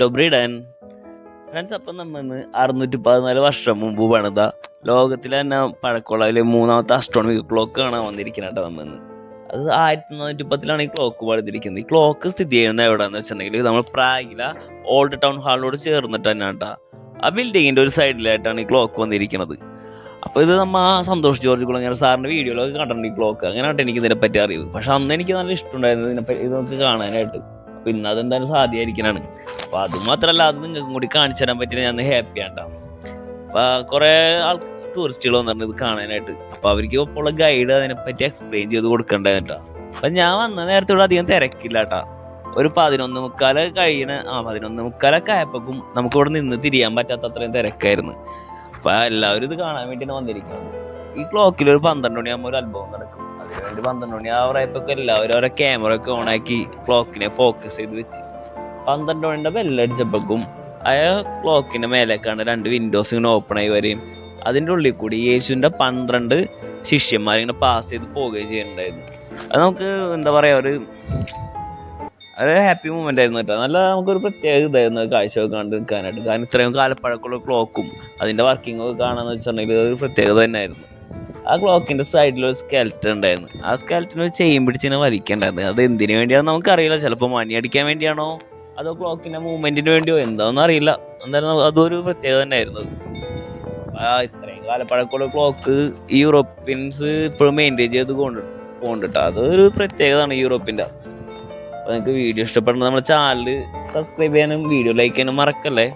ഡൊബ്രിഡൻ friends അപ്പം നമ്മൾ ഇന്ന് അറുന്നൂറ്റി പതിനാല് വർഷം മുമ്പ് പണിത ലോകത്തിലെ തന്നെ പഴക്കമുള്ള മൂന്നാമത്തെ അസ്ട്രോണമിക് ക്ലോക്ക് കാണാൻ വന്നിരിക്കുന്നത് കേട്ടോ നമ്മൾ ഇന്ന് അത് ആയിരത്തി തൊള്ളായിരത്തി പത്തിലാണ് ഈ ക്ലോക്ക് പണിതിരിക്കുന്നത്. ഈ ക്ലോക്ക് സ്ഥിതി ചെയ്യുന്നത് എവിടെയാണെന്ന് വെച്ചിട്ടുണ്ടെങ്കിൽ നമ്മൾ പ്രാഗില ഓൾഡ് ടൗൺ ഹാളിനോട് ചേർന്നിട്ട് തന്നെ കേട്ടോ. ആ ബിൽഡിങ്ങിന്റെ ഒരു സൈഡിലായിട്ടാണ് ഈ ക്ലോക്ക് വന്നിരിക്കുന്നത് അപ്പോൾ ഇത് നമ്മൾ ആ സന്തോഷ് ജോർജ് കുളങ്ങര സാറിന്റെ വീഡിയോയിലൊക്കെ കണ്ടിട്ടുണ്ട് ഈ ക്ലോക്ക് അങ്ങനെയായിട്ട് എനിക്ക് ഇതിനെപ്പറ്റി അറിയുന്നത്. പക്ഷെ അന്ന് എനിക്ക് നല്ല ഇഷ്ടമുണ്ടായിരുന്നു ഇതിനെപ്പറ്റി ഇത് നമുക്ക് കാണാനായിട്ട്. അപ്പോൾ ഇന്ന് അതെന്തായാലും സാധ്യമായിരിക്കണാണ്. അപ്പോൾ അത് മാത്രല്ല അത് നിങ്ങൾക്കും കൂടി കാണിച്ചു തരാൻ പറ്റിയ ഞാൻ ഹാപ്പിയാണ് ആണ്ടാണ് അപ്പോൾ കുറേ ആൾ ടൂറിസ്റ്റുകൾ വന്നിട്ടുണ്ട് ഇത് കാണാനായിട്ട്. അപ്പോൾ അവർക്ക് ഇപ്പോൾ ഉള്ള ഗൈഡ് അതിനെപ്പറ്റി എക്സ്പ്ലെയിൻ ചെയ്ത് കൊടുക്കണ്ടേ കേട്ടോ. അപ്പം ഞാൻ വന്ന നേരത്തോടെ അധികം തിരക്കില്ല കേട്ടോ. ഒരു പതിനൊന്ന് മുക്കാൽ കഴിയണ ആ പതിനൊന്ന് മുക്കാലൊക്കെ ആയപ്പോക്കും നമുക്ക് ഇവിടെ നിന്ന് തിരിയാൻ പറ്റാത്ത അത്രയും തിരക്കായിരുന്നു. അപ്പൊ എല്ലാവരും ഇത് കാണാൻ വേണ്ടി വന്നിരിക്കുന്നത്. ഈ ക്ലോക്കിൽ ഒരു പന്ത്രണ്ട് മണിയാകുമ്പോൾ ഒരു അത്ഭവം നടക്കും. അതിനുവേണ്ടി പന്ത്രണ്ട് മണി ആവറായപ്പോഴൊക്കെ എല്ലാവരും അവരെ ക്യാമറ ഒക്കെ ഓണാക്കി ക്ലോക്കിനെ ഫോക്കസ് ചെയ്ത് വെച്ച്. പന്ത്രണ്ട് മണിയുടെ ബെല്ലടിച്ചപ്പോഴേക്കും ആ ക്ലോക്കിന്റെ മേലേക്കാണ് രണ്ട് വിൻഡോസ് ഇങ്ങനെ ഓപ്പൺ ആയി വരികയും അതിന്റെ ഉള്ളിൽ കൂടി യേശുവിന്റെ പന്ത്രണ്ട് ശിഷ്യന്മാരിങ്ങനെ പാസ് ചെയ്ത് പോവുകയും ചെയ്യുന്നുണ്ടായിരുന്നു അത് നമുക്ക് എന്താ പറയുക ഒരു ഒരു ഹാപ്പി മൂമെന്റ് ആയിരുന്നു കേട്ടോ. നല്ല നമുക്കൊരു പ്രത്യേക ഇതായിരുന്നു അത് കാഴ്ച കണ്ട് നിൽക്കാനായിട്ട്. കാരണം ഇത്രയും കാലപ്പഴക്കമുള്ള ക്ലോക്കും അതിന്റെ ഒക്കെ കാണാന്ന് വെച്ചിട്ടുണ്ടെങ്കിൽ ഒരു പ്രത്യേകത തന്നെയായിരുന്നു. ആ ക്ലോക്കിന്റെ സൈഡിൽ ഒരു സ്കെൽറ്റൻ ഉണ്ടായിരുന്നു. ആ സ്കെൽറ്റൺ ഒരു ചെയിൻ പിടിച്ചിനെ വലിക്കണ്ടായിരുന്നു. അത് എന്തിനു വേണ്ടിയാണെന്ന് നമുക്കറിയില്ല. ചിലപ്പോൾ മണി അടിക്കാൻ വേണ്ടിയാണോ? അതോ ക്ലോക്കിന്റെ മൂവ്മെന്റിന് വേണ്ടിയോ? എന്താണെന്ന് അറിയില്ല. എന്തായാലും അതൊരു പ്രത്യേകത തന്നെയായിരുന്നു. ആ ഇത്രയും കാലപ്പഴക്കമുള്ള ക്ലോക്ക് യൂറോപ്യൻസ് ഇപ്പോഴും മെയിന്റെയിൻ ചെയ്ത് കൊണ്ട് പോകുന്നുണ്ട് അതൊരു പ്രത്യേകതയാണ് യൂറോപ്പിന്റെ അപ്പോൾ നിങ്ങൾക്ക് വീഡിയോ ഇഷ്ടപ്പെടുന്ന നമ്മുടെ ചാനൽ സബ്സ്ക്രൈബ് ചെയ്യാനും വീഡിയോ ലൈക്ക് ചെയ്യാനും മറക്കല്ലേ?